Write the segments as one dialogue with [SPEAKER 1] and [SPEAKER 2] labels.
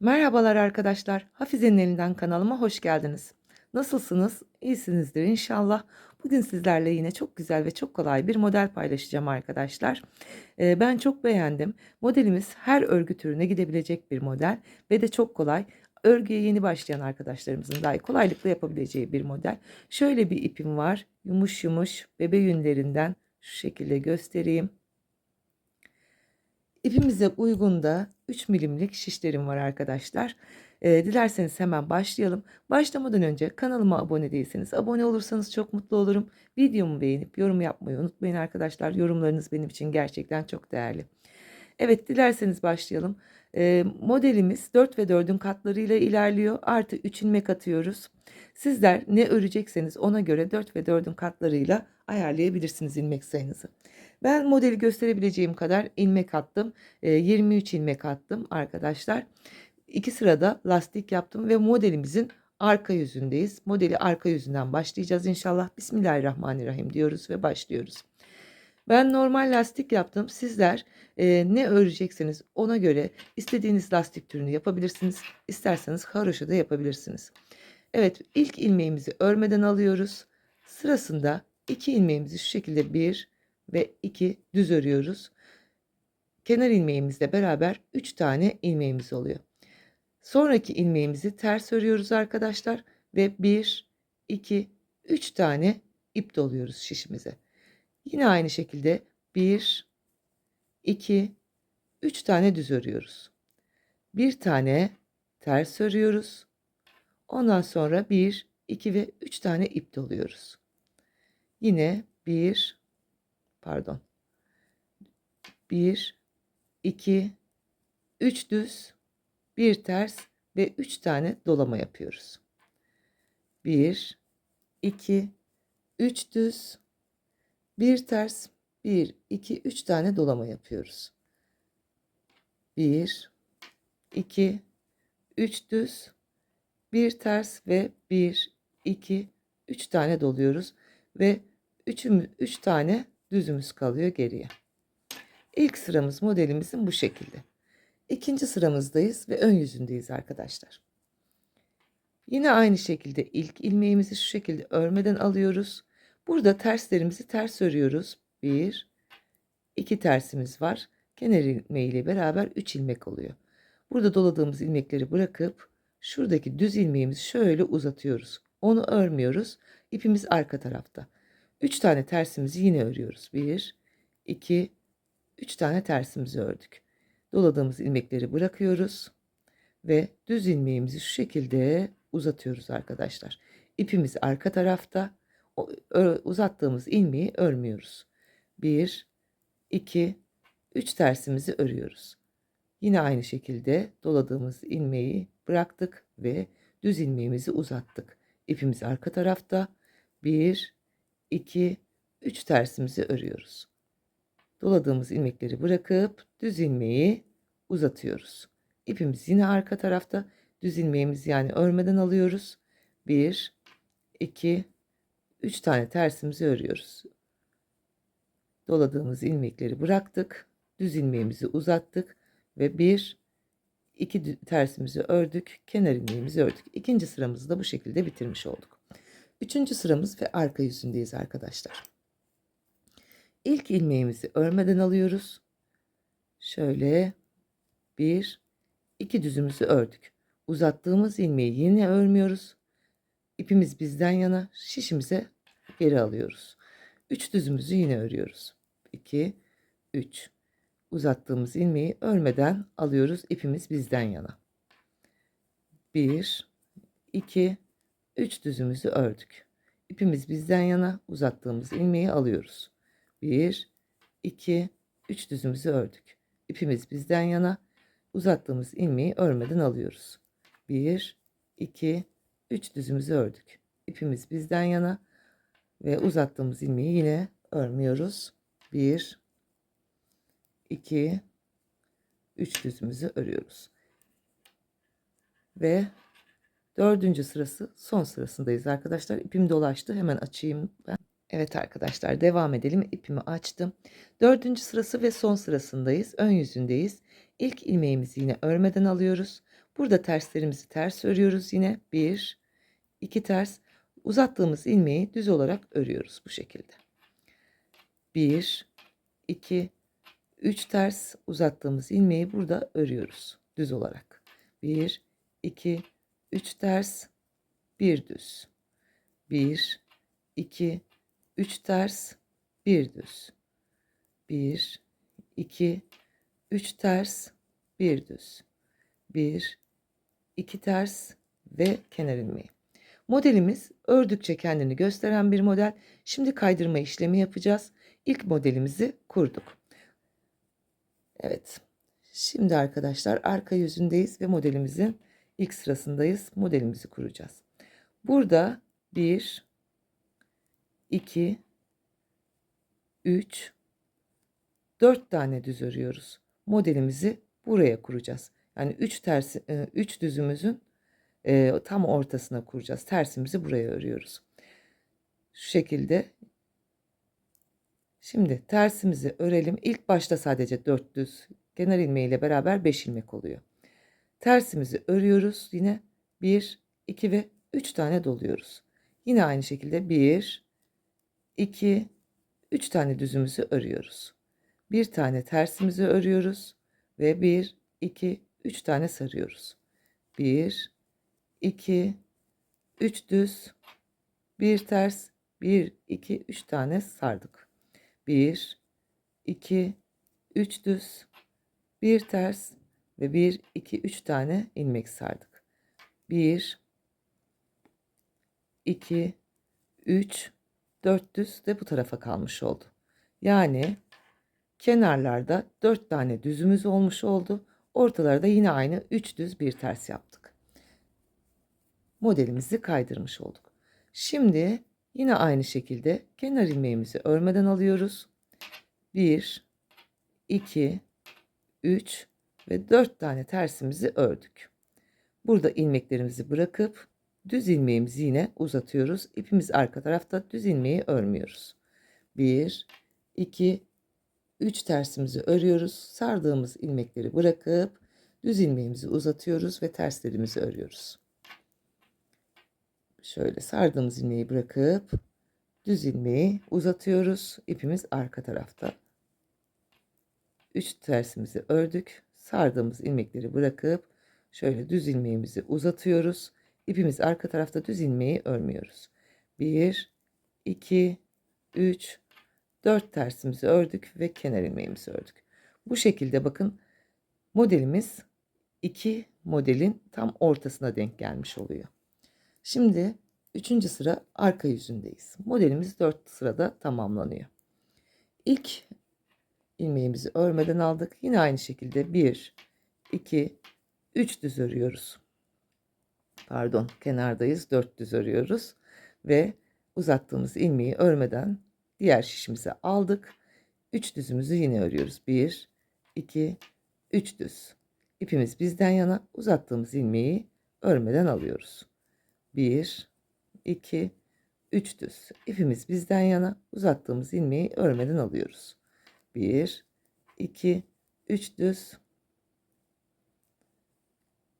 [SPEAKER 1] Merhabalar arkadaşlar. Hafize'nin elinden kanalıma hoş geldiniz. Nasılsınız? İyisinizdir inşallah. Bugün sizlerle yine çok güzel ve çok kolay bir model paylaşacağım arkadaşlar. Ee, ben çok beğendim. Modelimiz her örgü türüne gidebilecek bir model ve de çok kolay. Örgüye yeni başlayan arkadaşlarımızın dahi kolaylıkla yapabileceği bir model. Şöyle bir ipim var. Yumuş yumuş bebe yünlerinden şu şekilde göstereyim. İpimize uygun da 3 milimlik şişlerim var arkadaşlar. Ee, dilerseniz hemen başlayalım. Başlamadan önce kanalıma abone değilseniz abone olursanız çok mutlu olurum. Videomu beğenip yorum yapmayı unutmayın arkadaşlar. Yorumlarınız benim için gerçekten çok değerli. Evet dilerseniz başlayalım. Ee, modelimiz 4 ve 4'ün katlarıyla ilerliyor. Artı 3 ilmek atıyoruz. Sizler ne örecekseniz ona göre 4 ve 4'ün katlarıyla ayarlayabilirsiniz ilmek sayınızı. Ben modeli gösterebileceğim kadar ilmek attım. E, 23 ilmek attım arkadaşlar. İki sırada lastik yaptım ve modelimizin arka yüzündeyiz. Modeli arka yüzünden başlayacağız inşallah. Bismillahirrahmanirrahim diyoruz ve başlıyoruz. Ben normal lastik yaptım. Sizler e, ne örecekseniz ona göre istediğiniz lastik türünü yapabilirsiniz. İsterseniz haroşa da yapabilirsiniz. Evet ilk ilmeğimizi örmeden alıyoruz. Sırasında iki ilmeğimizi şu şekilde bir ve iki düz örüyoruz. Kenar ilmeğimizle beraber 3 tane ilmeğimiz oluyor. Sonraki ilmeğimizi ters örüyoruz arkadaşlar ve 1 2 3 tane ip doluyoruz şişimize. Yine aynı şekilde 1 2 3 tane düz örüyoruz. Bir tane ters örüyoruz. Ondan sonra 1 2 ve 3 tane ip doluyoruz. Yine 1 pardon. 1 2 3 düz, 1 ters ve 3 tane dolama yapıyoruz. 1 2 3 düz, 1 ters, 1 2 3 tane dolama yapıyoruz. 1 2 3 düz, 1 ters ve 1 2 3 tane doluyoruz ve 3 3 tane düzümüz kalıyor geriye. İlk sıramız modelimizin bu şekilde. İkinci sıramızdayız ve ön yüzündeyiz arkadaşlar. Yine aynı şekilde ilk ilmeğimizi şu şekilde örmeden alıyoruz. Burada terslerimizi ters örüyoruz. Bir, iki tersimiz var. Kenar ilmeği ile beraber 3 ilmek oluyor. Burada doladığımız ilmekleri bırakıp şuradaki düz ilmeğimizi şöyle uzatıyoruz. Onu örmüyoruz. İpimiz arka tarafta. 3 tane tersimizi yine örüyoruz. 1, 2, 3 tane tersimizi ördük. Doladığımız ilmekleri bırakıyoruz ve düz ilmeğimizi şu şekilde uzatıyoruz arkadaşlar. İpimiz arka tarafta. O, uzattığımız ilmeği örmüyoruz. 1, 2, 3 tersimizi örüyoruz. Yine aynı şekilde doladığımız ilmeği bıraktık ve düz ilmeğimizi uzattık. İpimiz arka tarafta. 1, 2, 3 tersimizi örüyoruz. Doladığımız ilmekleri bırakıp düz ilmeği uzatıyoruz. İpimiz yine arka tarafta. Düz ilmeğimizi yani örmeden alıyoruz. 1, 2, 3 tane tersimizi örüyoruz. Doladığımız ilmekleri bıraktık. Düz ilmeğimizi uzattık ve 1, 2 tersimizi ördük. Kenar ilmeğimizi ördük. İkinci sıramızı da bu şekilde bitirmiş olduk. Üçüncü sıramız ve arka yüzündeyiz arkadaşlar. İlk ilmeğimizi örmeden alıyoruz. Şöyle bir, iki düzümüzü ördük. Uzattığımız ilmeği yine örmüyoruz. İpimiz bizden yana şişimize geri alıyoruz. Üç düzümüzü yine örüyoruz. 2, 3. Uzattığımız ilmeği örmeden alıyoruz. İpimiz bizden yana. 1, 2, 3 düzümüzü ördük. İpimiz bizden yana uzattığımız ilmeği alıyoruz. 1, 2, 3 düzümüzü ördük. İpimiz bizden yana uzattığımız ilmeği örmeden alıyoruz. 1, 2, 3 düzümüzü ördük. İpimiz bizden yana ve uzattığımız ilmeği yine örmüyoruz. 1, 2, 3 düzümüzü örüyoruz. Ve Dördüncü sırası son sırasındayız arkadaşlar. İpim dolaştı. Hemen açayım ben. Evet arkadaşlar devam edelim. İpimi açtım. Dördüncü sırası ve son sırasındayız. Ön yüzündeyiz. İlk ilmeğimizi yine örmeden alıyoruz. Burada terslerimizi ters örüyoruz yine. 1, 2 ters. Uzattığımız ilmeği düz olarak örüyoruz bu şekilde. 1, 2, 3 ters uzattığımız ilmeği burada örüyoruz düz olarak. 1, 2, 3 ters, 1 düz. 1, 2, 3 ters, 1 düz. 1, 2, 3 ters, 1 düz. 1, 2 ters ve kenar ilmeği. Modelimiz ördükçe kendini gösteren bir model. Şimdi kaydırma işlemi yapacağız. İlk modelimizi kurduk. Evet. Şimdi arkadaşlar arka yüzündeyiz ve modelimizin ilk sırasındayız. Modelimizi kuracağız. Burada 1 2 3 4 tane düz örüyoruz. Modelimizi buraya kuracağız. Yani 3 tersi 3 düzümüzün e, tam ortasına kuracağız. Tersimizi buraya örüyoruz. Şu şekilde. Şimdi tersimizi örelim. İlk başta sadece 4 düz kenar ilmeği ile beraber 5 ilmek oluyor. Tersimizi örüyoruz. Yine 1, 2 ve 3 tane doluyoruz. Yine aynı şekilde 1, 2, 3 tane düzümüzü örüyoruz. Bir tane tersimizi örüyoruz ve 1, 2, 3 tane sarıyoruz. 1, 2, 3 düz, 1 ters, 1, 2, 3 tane sardık. 1, 2, 3 düz, 1 ters ve 1, 2, 3 tane ilmek sardık. 1, 2, 3, 4 düz de bu tarafa kalmış oldu. Yani kenarlarda 4 tane düzümüz olmuş oldu. Ortalarda yine aynı 3 düz bir ters yaptık. Modelimizi kaydırmış olduk. Şimdi yine aynı şekilde kenar ilmeğimizi örmeden alıyoruz. 1, 2, 3 ve 4 tane tersimizi ördük. Burada ilmeklerimizi bırakıp düz ilmeğimizi yine uzatıyoruz. İpimiz arka tarafta düz ilmeği örmüyoruz. 1, 2, 3 tersimizi örüyoruz. Sardığımız ilmekleri bırakıp düz ilmeğimizi uzatıyoruz ve terslerimizi örüyoruz. Şöyle sardığımız ilmeği bırakıp düz ilmeği uzatıyoruz. İpimiz arka tarafta. 3 tersimizi ördük. Sardığımız ilmekleri bırakıp şöyle düz ilmeğimizi uzatıyoruz. İpimiz arka tarafta düz ilmeği örmüyoruz. 1 2 3 4 tersimizi ördük ve kenar ilmeğimizi ördük. Bu şekilde bakın modelimiz iki modelin tam ortasına denk gelmiş oluyor. Şimdi üçüncü sıra arka yüzündeyiz. Modelimiz 4 sırada tamamlanıyor. İlk ilmeğimizi örmeden aldık. Yine aynı şekilde 1, 2, 3 düz örüyoruz. Pardon kenardayız 4 düz örüyoruz. Ve uzattığımız ilmeği örmeden diğer şişimize aldık. 3 düzümüzü yine örüyoruz. 1, 2, 3 düz. İpimiz bizden yana uzattığımız ilmeği örmeden alıyoruz. 1, 2, 3 düz. İpimiz bizden yana uzattığımız ilmeği örmeden alıyoruz. 1, 2, 3 düz.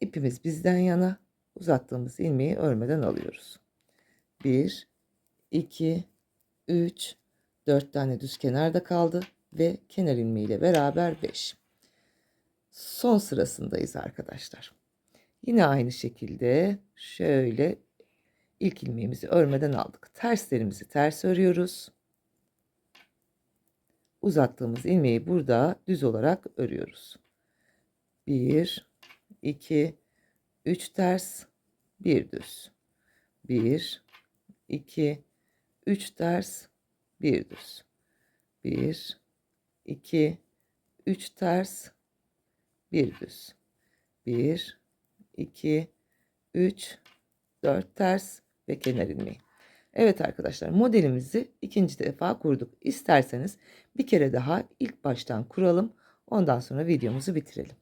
[SPEAKER 1] İpimiz bizden yana uzattığımız ilmeği örmeden alıyoruz. 1, 2, 3, 4 tane düz kenarda kaldı ve kenar ilmeği ile beraber 5. Son sırasındayız arkadaşlar. Yine aynı şekilde şöyle ilk ilmeğimizi örmeden aldık. Terslerimizi ters örüyoruz. Uzattığımız ilmeği burada düz olarak örüyoruz. 1 2 3 ters, 1 düz. 1 2 3 ters, 1 düz. 1 2 3 ters, 1 düz. 1 2 3 4 ters ve kenar ilmeği. Evet arkadaşlar modelimizi ikinci defa kurduk. İsterseniz bir kere daha ilk baştan kuralım. Ondan sonra videomuzu bitirelim.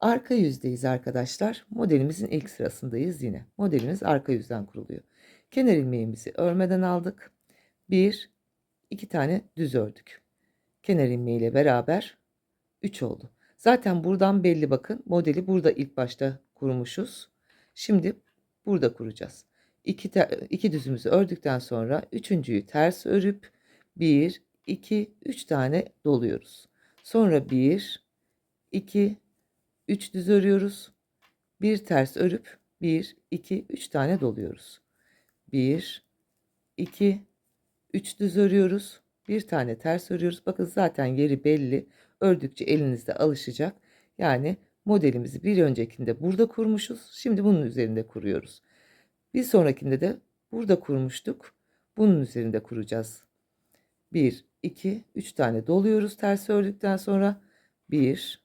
[SPEAKER 1] Arka yüzdeyiz arkadaşlar. Modelimizin ilk sırasındayız yine. Modelimiz arka yüzden kuruluyor. Kenar ilmeğimizi örmeden aldık. Bir, iki tane düz ördük. Kenar ilmeğiyle beraber 3 oldu. Zaten buradan belli bakın. Modeli burada ilk başta kurmuşuz. Şimdi burada kuracağız. İki, te- iki düzümüzü ördükten sonra üçüncüyü ters örüp 1, 2, 3 tane doluyoruz. Sonra 1, 2, 3 düz örüyoruz. Bir ters örüp 1, 2, 3 tane doluyoruz. 1, 2, 3 düz örüyoruz. Bir tane ters örüyoruz. Bakın zaten yeri belli. Ördükçe elinizde alışacak. Yani modelimizi bir öncekinde burada kurmuşuz. Şimdi bunun üzerinde kuruyoruz. Bir sonrakinde de burada kurmuştuk. Bunun üzerinde kuracağız. 1, 2, 3 tane doluyoruz ters ördükten sonra. 1,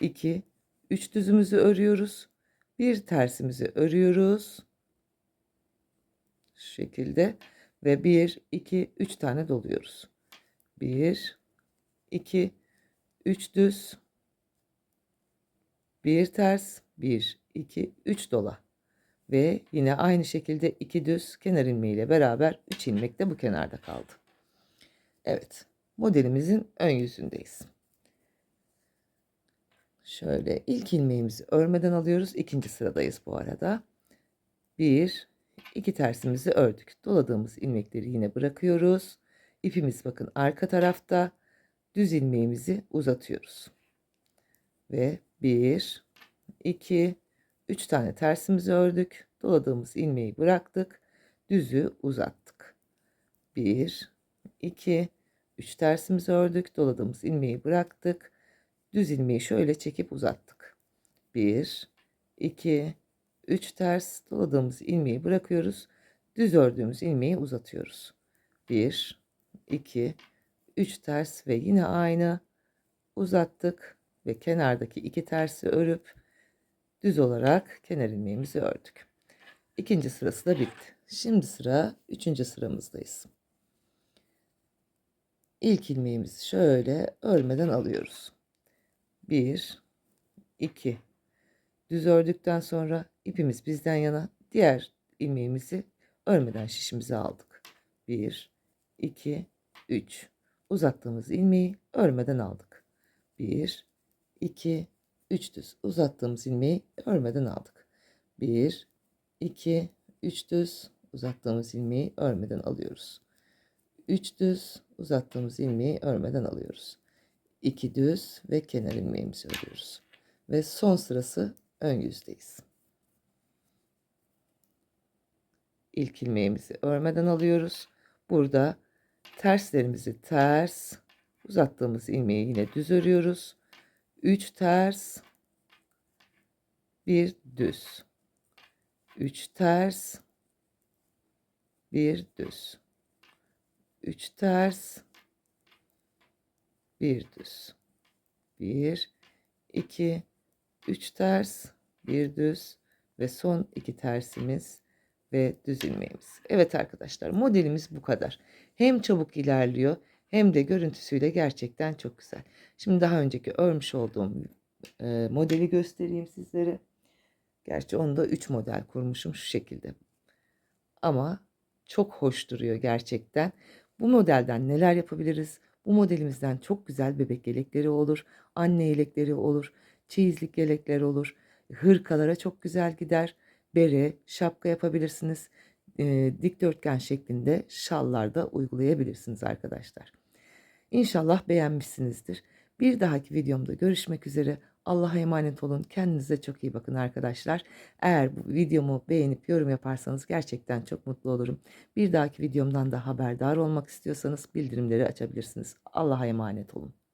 [SPEAKER 1] 2, 3 düzümüzü örüyoruz. Bir tersimizi örüyoruz. Şu şekilde ve 1, 2, 3 tane doluyoruz. 1, 2, 3 düz, bir ters, 1, 2, 3 dola. Ve yine aynı şekilde 2 düz kenar ilmeğiyle beraber 3 ilmek de bu kenarda kaldı. Evet, modelimizin ön yüzündeyiz. Şöyle ilk ilmeğimizi örmeden alıyoruz. İkinci sıradayız bu arada. 1, 2 tersimizi ördük. Doladığımız ilmekleri yine bırakıyoruz. İpimiz bakın arka tarafta. Düz ilmeğimizi uzatıyoruz. Ve 1, 2, 3 tane tersimizi ördük. Doladığımız ilmeği bıraktık. Düzü uzattık. 1, 2, 3 tersimizi ördük. Doladığımız ilmeği bıraktık. Düz ilmeği şöyle çekip uzattık. 1, 2, 3 ters doladığımız ilmeği bırakıyoruz. Düz ördüğümüz ilmeği uzatıyoruz. 1, 2, 3 ters ve yine aynı uzattık ve kenardaki iki tersi örüp düz olarak kenar ilmeğimizi ördük. İkinci sırası da bitti. Şimdi sıra üçüncü sıramızdayız. İlk ilmeğimizi şöyle örmeden alıyoruz. 1 2 düz ördükten sonra ipimiz bizden yana diğer ilmeğimizi örmeden şişimize aldık. 1 2 3 uzattığımız ilmeği örmeden aldık. 1 2 3 düz uzattığımız ilmeği örmeden aldık. 1 2 3 düz uzattığımız ilmeği örmeden alıyoruz. 3 düz uzattığımız ilmeği örmeden alıyoruz. 2 düz ve kenar ilmeğimizi örüyoruz. Ve son sırası ön yüzdeyiz. İlk ilmeğimizi örmeden alıyoruz. Burada terslerimizi ters, uzattığımız ilmeği yine düz örüyoruz. 3 ters, 1 düz. 3 ters, 1 düz. 3 ters, bir düz. Bir, iki, üç ters, bir düz ve son iki tersimiz ve düz ilmeğimiz. Evet arkadaşlar modelimiz bu kadar. Hem çabuk ilerliyor hem de görüntüsüyle gerçekten çok güzel. Şimdi daha önceki örmüş olduğum e, modeli göstereyim sizlere. Gerçi onu da 3 model kurmuşum şu şekilde. Ama çok hoş duruyor gerçekten. Bu modelden neler yapabiliriz? Bu modelimizden çok güzel bebek yelekleri olur, anne yelekleri olur, çeyizlik yelekler olur. Hırkalara çok güzel gider. Bere, şapka yapabilirsiniz. E, dikdörtgen şeklinde şallar da uygulayabilirsiniz arkadaşlar. İnşallah beğenmişsinizdir. Bir dahaki videomda görüşmek üzere. Allah'a emanet olun. Kendinize çok iyi bakın arkadaşlar. Eğer bu videomu beğenip yorum yaparsanız gerçekten çok mutlu olurum. Bir dahaki videomdan da haberdar olmak istiyorsanız bildirimleri açabilirsiniz. Allah'a emanet olun.